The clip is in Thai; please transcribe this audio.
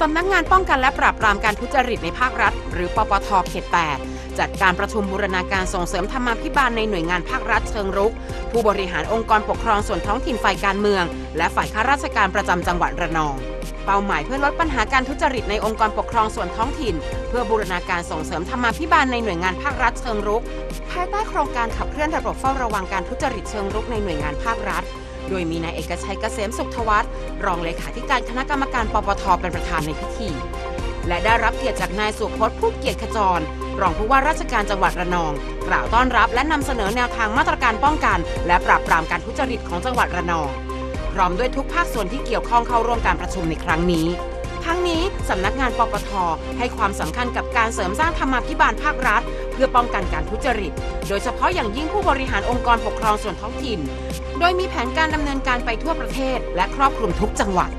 สำนักงานป้องกันและปราบปรามการทุจริตในภาครัฐ หรือปปทเขต 8 จัดการประชุมบูรณาการส่งเสริมธรรมาภิบาลในหน่วยงานภาครัฐเชิงรุก ผู้บริหารองค์กรปกครองส่วนท้องถิ่นฝ่ายการเมือง และฝ่ายข้าราชการประจำจังหวัดระนอง เป้าหมายเพื่อลดปัญหาการทุจริตในองค์กรปกครองส่วนท้องถิ่น เพื่อบูรณาการส่งเสริมธรรมาภิบาลในหน่วยงานภาครัฐเชิงรุก ภายใต้โครงการขับเคลื่อนระบบเฝ้าระวังการทุจริตเชิงรุกในหน่วยงานภาครัฐ โดยมีนายเอกชัยเกษมสุขทวัฒน์รองเลขาธิการคณะกรรมการปปทเป็นประธานในพิธี และได้รับเกียรติจากนายสุพจน์ผู้เกียรติขจร รองผู้ว่าราชการจังหวัดระนอง กล่าวต้อนรับและนำเสนอแนวทางมาตรการป้องกัน และปราบปรามการทุจริตของจังหวัดระนอง พร้อมด้วยทุกภาคส่วนที่เกี่ยวข้องเข้าร่วมการประชุมในครั้งนี้ ทั้งนี้สำนักงานปปท ให้ความสำคัญกับการเสริมสร้างธรรมาภิบาลภาครัฐ เพื่อป้องกันการทุจริต โดยเฉพาะอย่างยิ่งผู้บริหารองค์กรปกครองส่วนท้องถิ่น โดยมีแผนการดำเนินการไปทั่วประเทศ และครอบคลุมทุกจังหวัด